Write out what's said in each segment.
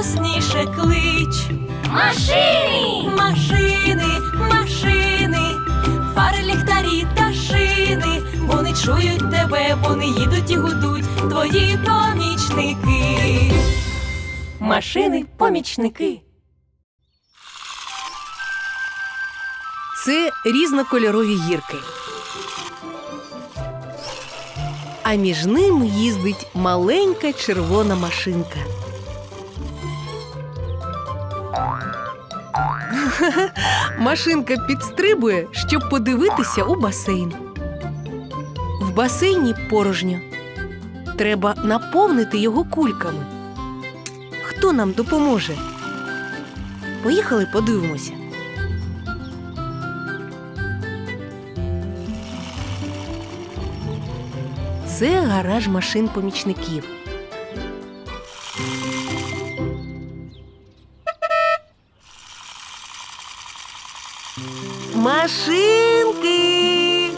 голосніше, клич. Машини! Машини, машини, фари, ліхтарі та шини. Вони чують тебе, вони їдуть і гудуть, твої помічники. Машини, помічники. Це різнокольорові гірки. А між ними їздить маленька червона машинка. Машинка підстрибує, щоб подивитися у басейн. В басейні порожньо. Треба наповнити його кульками. Хто нам допоможе? Поїхали подивимося. Це гараж машин помічників. Машинки.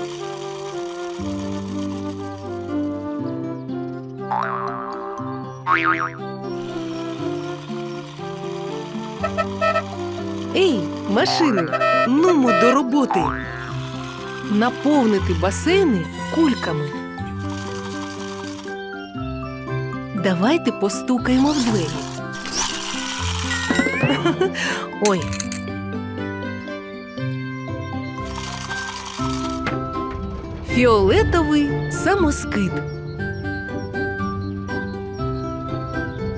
Ей, машини, нумо до роботи. Наповнити басейни кульками. Давайте постукаємо в двері. Ой. Фіолетовий самоскид.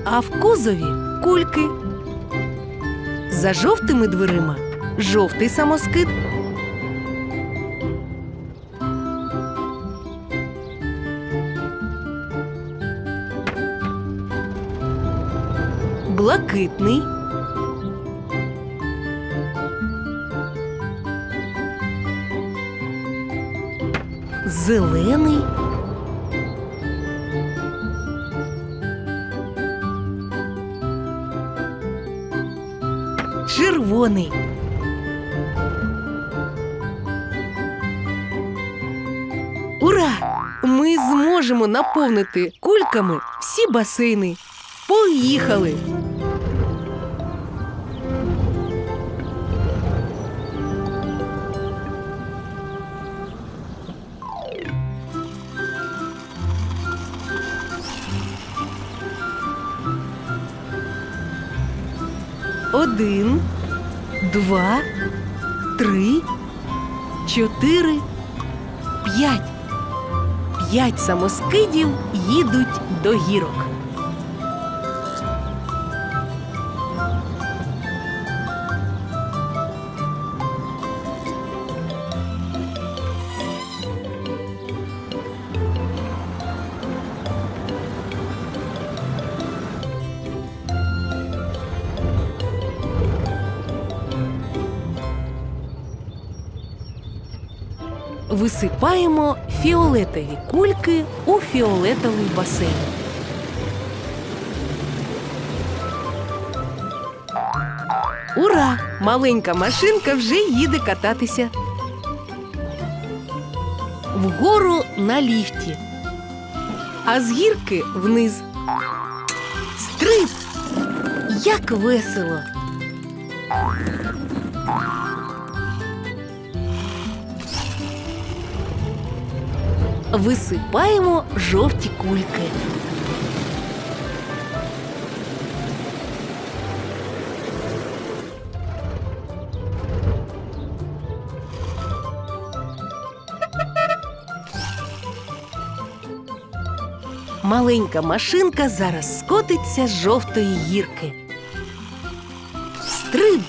А в кузові кульки. За жовтими дверима жовтий самоскид. Блакитний. Зелений. Червоний. Ура! Ми зможемо наповнити кульками всі басейни. Поїхали! Один, два, три, чотири, п'ять. П'ять самоскидів їдуть до гірок. Висипаємо фіолетові кульки у фіолетовий басейн. Ура! Маленька машинка вже їде кататися. Вгору на ліфті, а з гірки вниз. Стриб! Як весело! Висипаємо жовті кульки. Маленька машинка зараз скотиться з жовтої гірки. Стриб!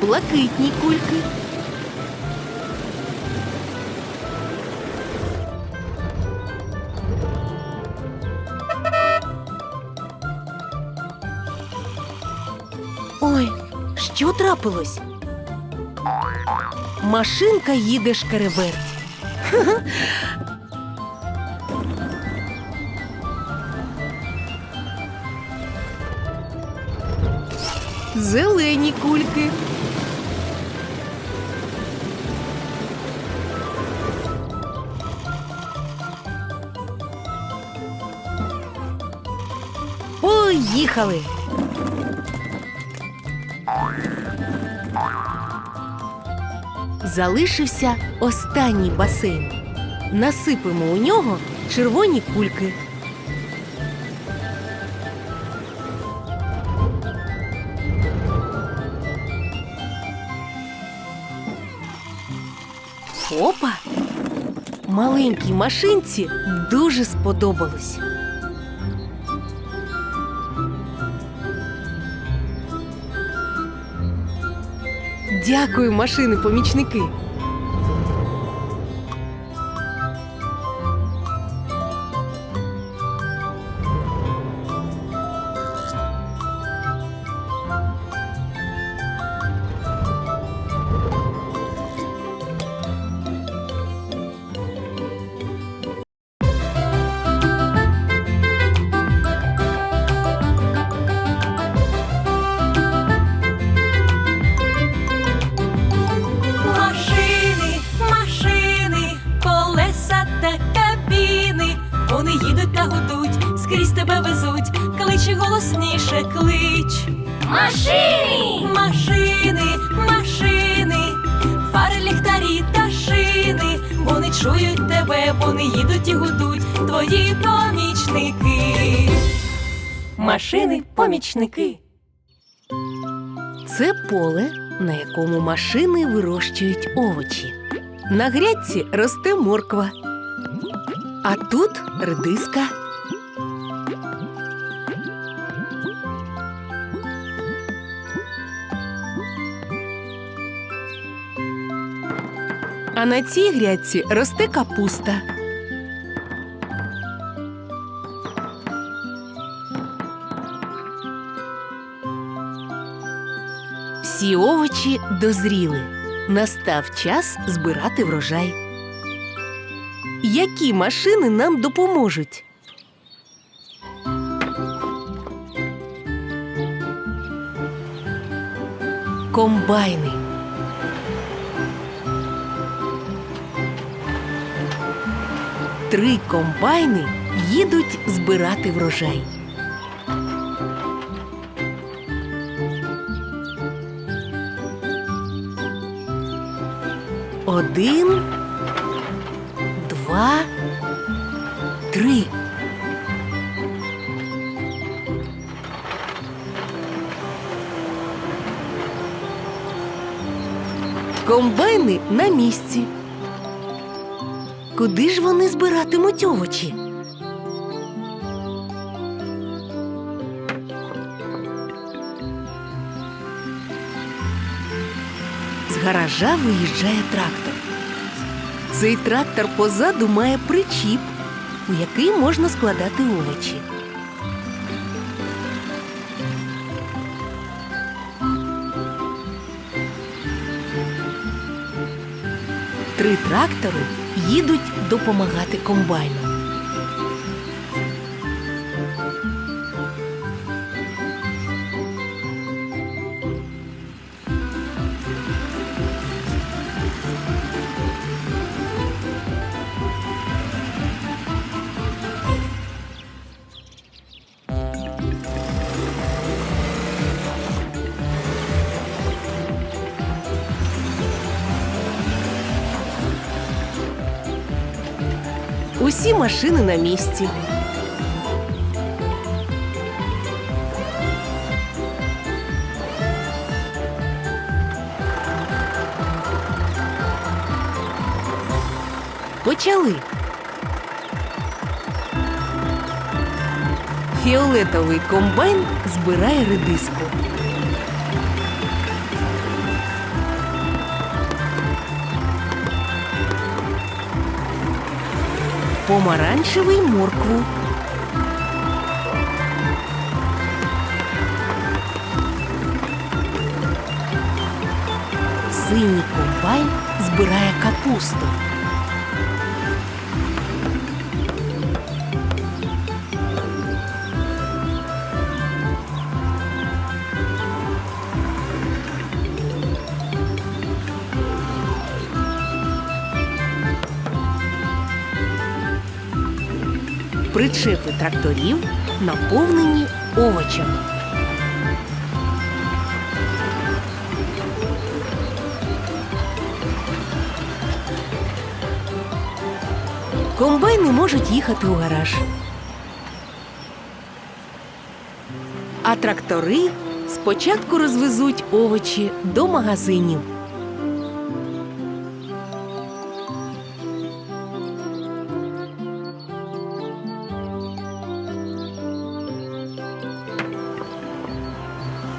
блакитні кульки. Ой, що трапилось? Машинка їде шкереберть. Зелені кульки. Поїхали! Залишився останній басейн. Насипемо у нього червоні кульки. Опа! Маленькій машинці дуже сподобалось. Дякую, машини Голосніше, клич. Машини! Машини, машини, фари, ліхтарі та шини. Вони чують тебе, вони їдуть і гудуть. Твої помічники. Машини, помічники. Це поле, на якому машини вирощують овочі. На грядці росте морква. А тут редиска. А на цій грядці росте капуста. Всі овочі дозріли. Настав час збирати врожай. Які машини нам допоможуть? Комбайни. Три комбайни їдуть збирати врожай. Один, два, три. Комбайни на місці. Куди ж вони збиратимуть овочі? З гаража виїжджає трактор. Цей трактор позаду має причіп, у який можна складати овочі. Три трактори їдуть допомагати комбайну. Усі машини на місці. Почали. Фіолетовий комбайн збирає редиску. Помаранчевий моркву. Синій комбайн збирає капусту. Причепи тракторів наповнені овочами. Комбайни можуть їхати у гараж. А трактори спочатку розвезуть овочі до магазинів.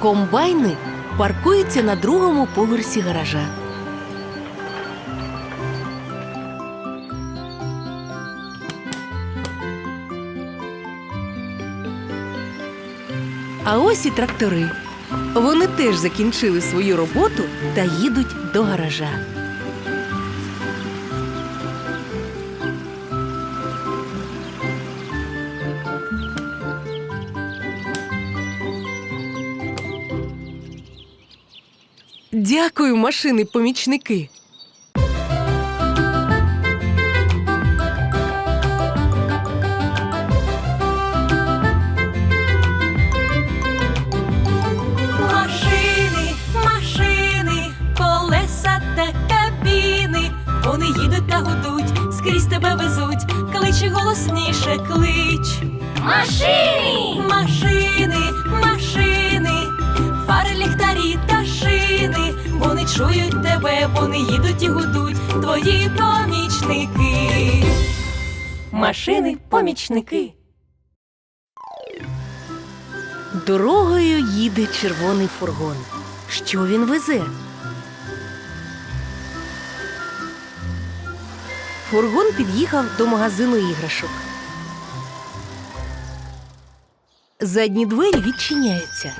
Комбайни паркуються на другому поверсі гаража. А ось і трактори. Вони теж закінчили свою роботу та їдуть до гаража. Дякую, машини-помічники. Машини, машини, колеса та кабіни. Вони їдуть та гудуть, скрізь тебе везуть, кличе голосніше, клич. Машини! Чують тебе, вони їдуть і гудуть, твої помічники. Машини, помічники. Дорогою їде червоний фургон. Що він везе? Фургон під'їхав до магазину іграшок. Задні двері відчиняються.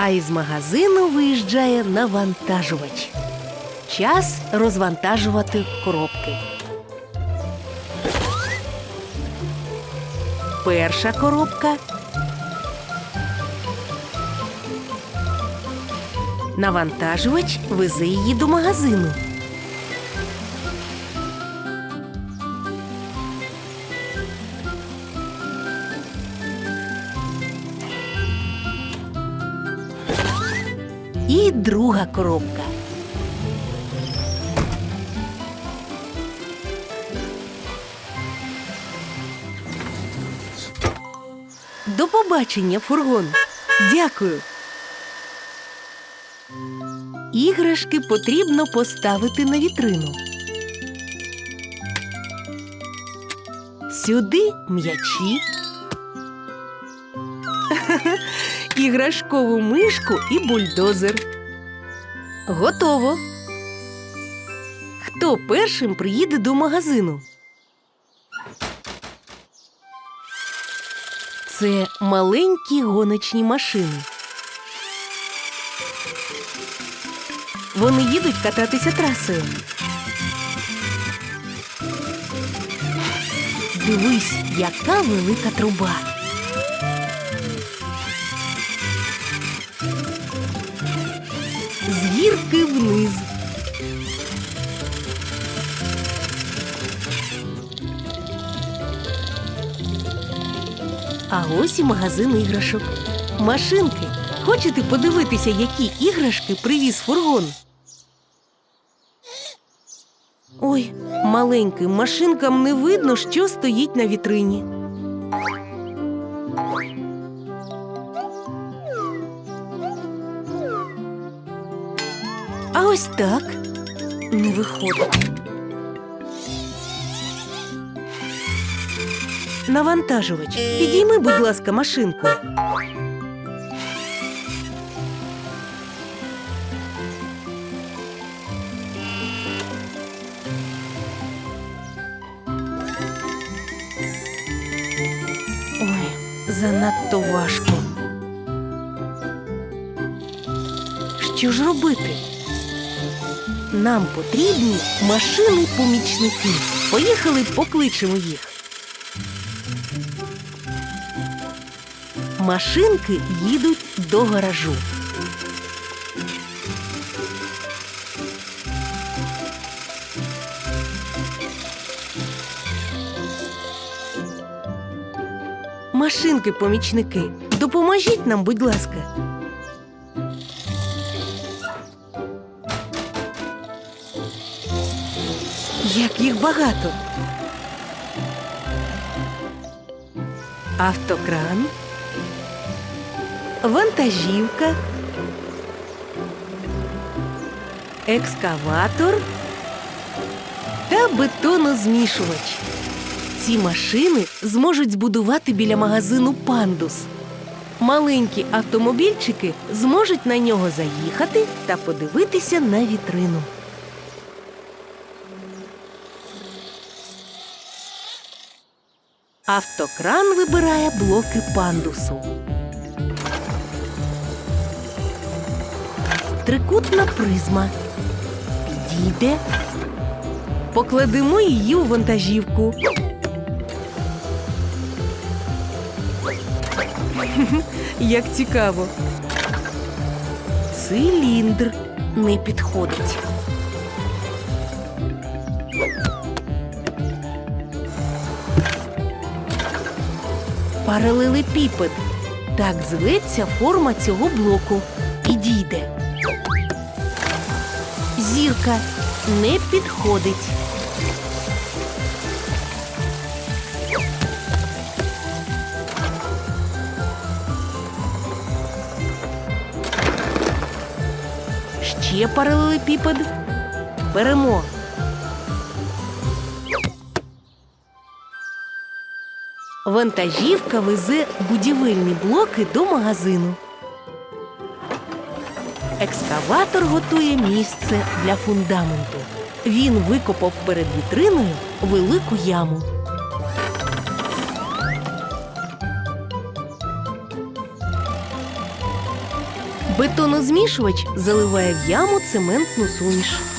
А із магазину виїжджає навантажувач. Час розвантажувати коробки. Перша коробка. Навантажувач везе її до магазину. Друга коробка. До побачення, фургон. Дякую. Іграшки потрібно поставити на вітрину. Сюди м'ячі. Іграшкову мишку і бульдозер. Готово. Хто першим приїде до магазину? Це маленькі гоночні машини. Вони їдуть кататися трасою. Дивись, яка велика труба. Гірки вниз. А ось і магазин іграшок. Машинки. Хочете подивитися, які іграшки привіз фургон? Ой, маленьким машинкам не видно, що стоїть на вітрині. А ось так не виходить. Навантажувач, підійми, будь ласка, машинку. Ой, занадто важко. Що ж робити? Нам потрібні машини-помічники. Поїхали, покличемо їх. Машинки їдуть до гаражу. Машинки-помічники, допоможіть нам, будь ласка. Як їх багато. Автокран, вантажівка, екскаватор та бетонозмішувач. Ці машини зможуть збудувати біля магазину пандус. Маленькі автомобільчики зможуть на нього заїхати та подивитися на вітрину. Автокран вибирає блоки пандусу. Трикутна призма. Підійде. Покладемо її у вантажівку. Як цікаво. Циліндр не підходить. Паралелепіпед. Так зветься форма цього блоку. Підійде. Зірка не підходить. Ще паралелепіпед. Беремо. Вантажівка везе будівельні блоки до магазину. Екскаватор готує місце для фундаменту. Він викопав перед вітриною велику яму. Бетонозмішувач заливає в яму цементну суміш.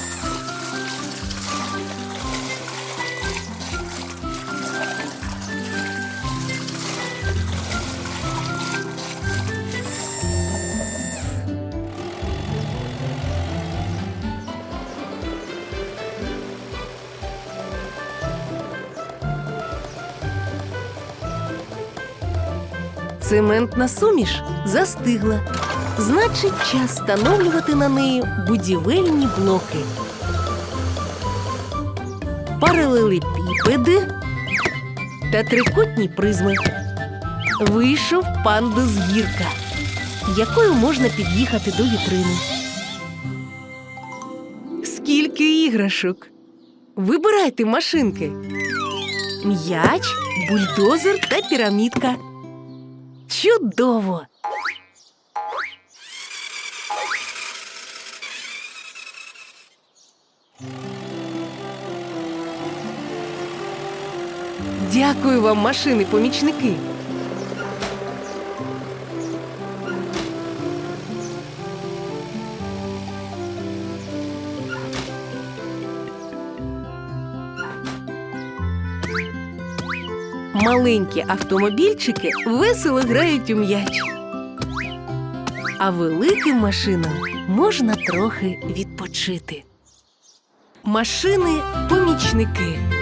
Цементна суміш застигла. Значить, час встановлювати на неї будівельні блоки. Паралелепіпеди та трикутні призми. Вийшов пандус гірка, якою можна під'їхати до вітрини. Скільки іграшок! Вибирайте машинки. М'яч, бульдозер та пірамідка. Чудово! Дякую вам, машини-помічники. Маленькі автомобільчики весело грають у м'яч. А великим машинам можна трохи відпочити. Машини-помічники.